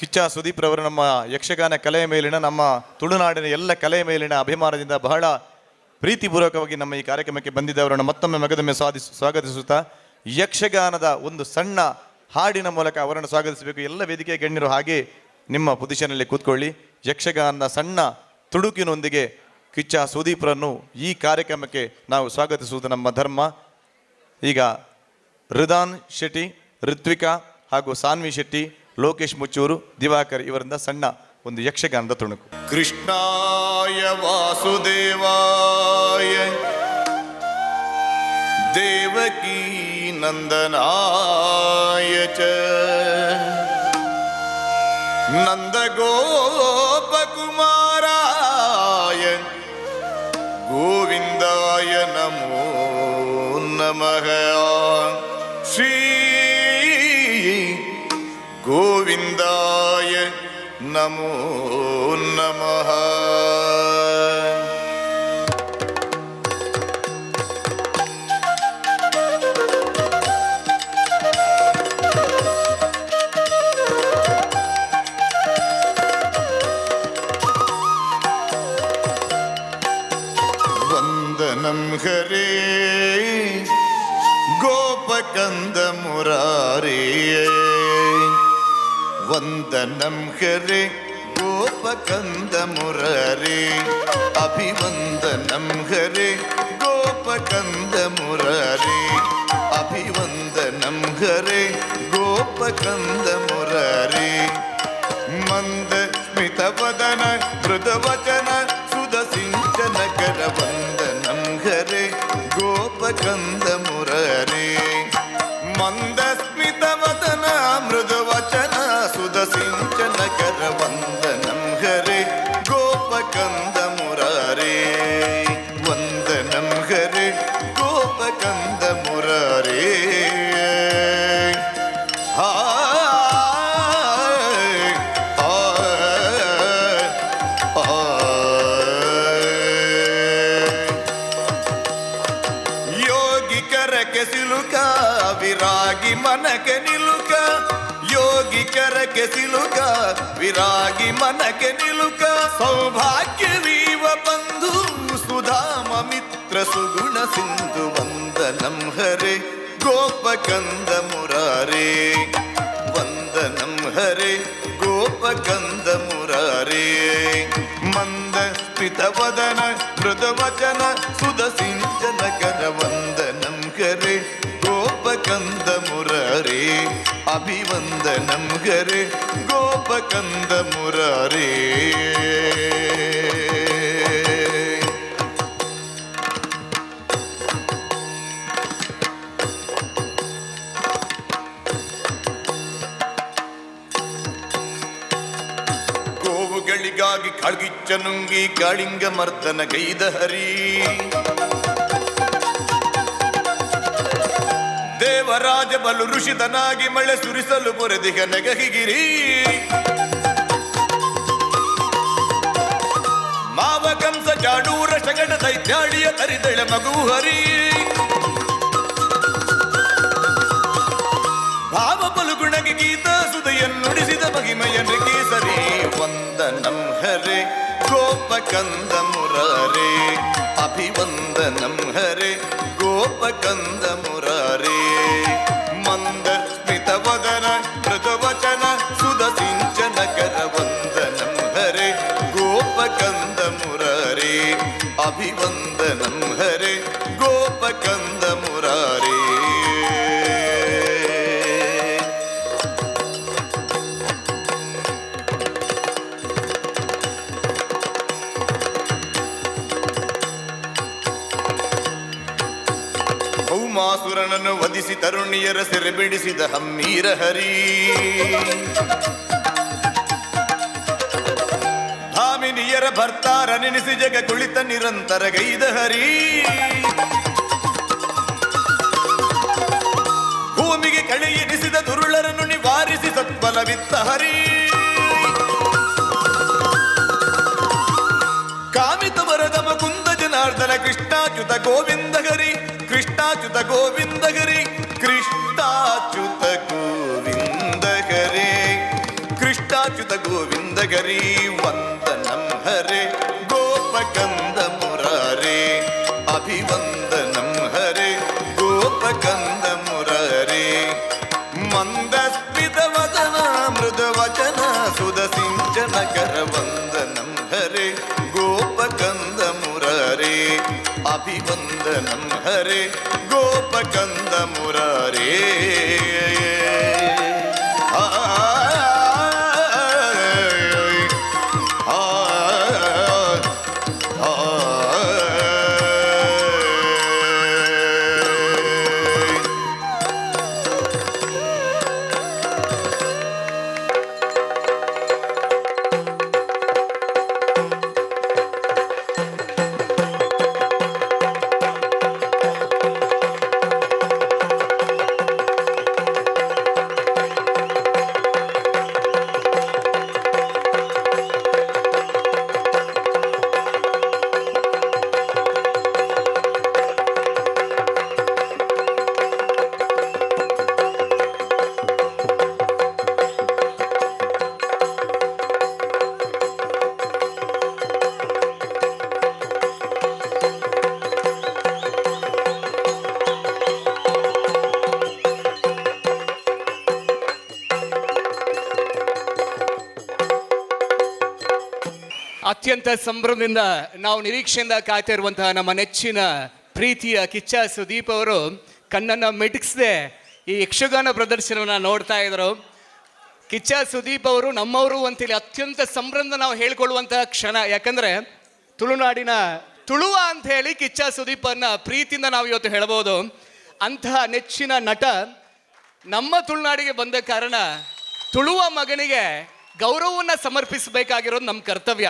ಕಿಚ್ಚ ಸುದೀಪ್ ರವರು ನಮ್ಮ ಯಕ್ಷಗಾನ ಕಲೆಯ ಮೇಲಿನ ನಮ್ಮ ತುಳುನಾಡಿನ ಎಲ್ಲ ಕಲೆಯ ಮೇಲಿನ ಅಭಿಮಾನದಿಂದ ಬಹಳ ಪ್ರೀತಿಪೂರ್ವಕವಾಗಿ ನಮ್ಮ ಈ ಕಾರ್ಯಕ್ರಮಕ್ಕೆ ಬಂದಿದ್ದವರನ್ನು ಮತ್ತೊಮ್ಮೆ ಮಗದೊಮ್ಮೆ ಸ್ವಾದಿಸ್ ಸ್ವಾಗತಿಸುತ್ತಾ, ಯಕ್ಷಗಾನದ ಒಂದು ಸಣ್ಣ ಹಾಡಿನ ಮೂಲಕ ಅವರನ್ನು ಸ್ವಾಗತಿಸಬೇಕು. ಎಲ್ಲ ವೇದಿಕೆಯ ಗಣ್ಯರು ಹಾಗೆ ನಿಮ್ಮ ಪೊಸಿಷನಲ್ಲಿ ಕೂತ್ಕೊಳ್ಳಿ. ಯಕ್ಷಗಾನದ ಸಣ್ಣ ತುಡುಕಿನೊಂದಿಗೆ ಕಿಚ್ಚ ಸುದೀಪ್ರನ್ನು ಈ ಕಾರ್ಯಕ್ರಮಕ್ಕೆ ನಾವು ಸ್ವಾಗತಿಸುವುದು ನಮ್ಮ ಧರ್ಮ. ಈಗ ರಿದಾನ್ ಶೆಟ್ಟಿ ಋತ್ವಿಕಾ ಹಾಗೂ ಸಾನ್ವಿ ಶೆಟ್ಟಿ ಲೋಕೇಶ್ ಮುಚ್ಚೂರು ದಿವಾಕರ್ ಇವರಿಂದ ಸಣ್ಣ ಒಂದು ಯಕ್ಷಗಾನದ ತುಣುಕು ಕೃಷ್ಣಾಯ ವಾಸುದೇವಾಯ ದೇವಕೀ ನಂದನಾಯ ಚ നന്ദഗോപകുമാരായ ಗೋವಿಂದಾಯ ನಮೋ നമ नमो नमः वन्दनं हरे गोपकन्दमुरारे வந்தனம் ஹரே கோபகந்த முரரே அபிவந்தனம் ஹரே கோபகந்த முரரே அபிவந்தனம் ஹரே கோபகந்த முரரே மந்த ஸ்மிதவதன கிருதவச்சன சுதசிஞ்சன கரவந்தனம் ஹரே கோபகந்த முரரே மந்த ಯೋಗಿಕರಕ್ಕೆ ಸಿಲುಕ, ವಿರಾಗಿ ಮನಕ್ಕೆ ನಿಲುಕ. ಯೋಗಿಕರಕ್ಕೆ ಸಿಲುಕ, ವಿರಾಗಿ ಮನಕ್ಕೆ ನಿಲುಕ. ಸೌಭಾಗ್ಯವೀವ ಬಂಧು, ಸುಧಾಮ ಮಿತ್ರ, ಸುಗುಣ ಸಿಂಧು ವಂದನಂ ಹರೆ. ಗೋಪಕಂದ ಮುರಾರೇ, ವಂದನಂ ಹರೆ. ಗೋಪಕಂದ ಮುರಾರೇ. ಮಂದ ಸ್ಮಿತವದನ ಮೃದವಚನ ಸುಧಸಿಂಚನ ಕರ ಅಭಿವಂದನಂ ಕರೆ ಗೋಪಕಂದ ಮುರಾರಿ. ಗೋವುಗಳಿಗಾಗಿ ಕಾಳ್ಗಿಚ್ಚ ನುಂಗಿ ಕಾಳಿಂಗ ಮರ್ದನ ಗೈದ ಹರಿ. ದೇವರಾಜ ಬಲು ಋಷಿತನಾಗಿ ಮಳೆ ಸುರಿಸಲು ಬೊರೆದಿಗ ನೆಗಹಿಗಿರಿ ಮಾವ ಕಂಸ ಜಾಡೂರ ಶಗಡ ದೈತ್ಯಾಡಿಯ ತರಿದಳ ಮಗು ಹರಿ. ಭಾವ ಗುಣಗಿ ಗೀತ ಸುದೆಯನ್ನು ನುಡಿಸಿದ ಮಹಿಮೆಯನ್ನು ಕೇಸರಿ. ವಂದನಂ ಹರೆ ಗೋಪಕಂದ ಮುರರೆ ಅಭಿವಂದನಂ ಹರೆ ಗೋಪಕಂದ ಮುರಾರೆ ಅಭಿವಂದನಂ ಹರೆ ಗೋಪಕಂದ ಮುರಾರೆ ಭೌಮಾಸುರನನ್ನು ವಧಿಸಿ ತರುಣಿಯರ ಸೆರೆ ಬಿಡಿಸಿದ ಹಮ್ಮೀರ ಹರಿ ಭಾಮಿನಿಯರ ಭರ್ತಾರ ನೆನೆಸಿ ಜಗ ಕುಳಿತ ನಿರಂತರ ಗೈದ ಹರಿ. ಭೂಮಿಗೆ ಕಳೆ ಎನಿಸಿದ ದುರುಳರನ್ನು ನಿವಾರಿಸಿ ಸತ್ಬಲವಿತ್ತ ಹರಿ. ಕಾಮಿತ ವರದ ಮುಕುಂದ ಜನಾರ್ದನ ಕೃಷ್ಣಾಚ್ಯುತ ಗೋವಿಂದ ಹರಿ. ಕೃಷ್ಣಾಚ್ಯುತ ಗೋವಿಂದ ಹರಿ, ಕೃಷ್ಣಾಚ್ಯುತ ಗೋವಿಂದ ಹರಿ. ಕೃಷ್ಣಾಚ್ಯುತ ಗೋವಿಂದ ಗರಿ ವಂದನಂ. वचन सुदसिञ्चन करवन्दनं हरे गोपकन्दमुरारे अभिवन्दनं हरे गोपकन्दमुरारे ಅತ್ಯಂತ ಸಂಭ್ರಮದಿಂದ ನಾವು ನಿರೀಕ್ಷೆಯಿಂದ ಕಾಯ್ತಿರುವಂತಹ ನಮ್ಮ ನೆಚ್ಚಿನ ಪ್ರೀತಿಯ ಕಿಚ್ಚ ಸುದೀಪ್ ಅವರು ಕಣ್ಣನ್ನು ಮಿಟುಕಿಸದೆ ಈ ಯಕ್ಷಗಾನ ಪ್ರದರ್ಶನವನ್ನು ನೋಡ್ತಾ ಇದ್ರು. ಕಿಚ್ಚ ಸುದೀಪ್ ಅವರು ನಮ್ಮವರು ಅಂತೇಳಿ ಅತ್ಯಂತ ಸಂಭ್ರಮದ ನಾವು ಹೇಳ್ಕೊಳ್ಳುವಂತಹ ಕ್ಷಣ. ಯಾಕಂದ್ರೆ ತುಳುನಾಡಿನ ತುಳುವ ಅಂತ ಹೇಳಿ ಕಿಚ್ಚ ಸುದೀಪನ್ನ ಪ್ರೀತಿಯಿಂದ ನಾವು ಇವತ್ತು ಹೇಳ್ಬೋದು. ಅಂತಹ ನೆಚ್ಚಿನ ನಟ ನಮ್ಮ ತುಳುನಾಡಿಗೆ ಬಂದ ಕಾರಣ ತುಳುವ ಮಗನಿಗೆ ಗೌರವವನ್ನು ಸಮರ್ಪಿಸಬೇಕಾಗಿರೋದು ನಮ್ಮ ಕರ್ತವ್ಯ.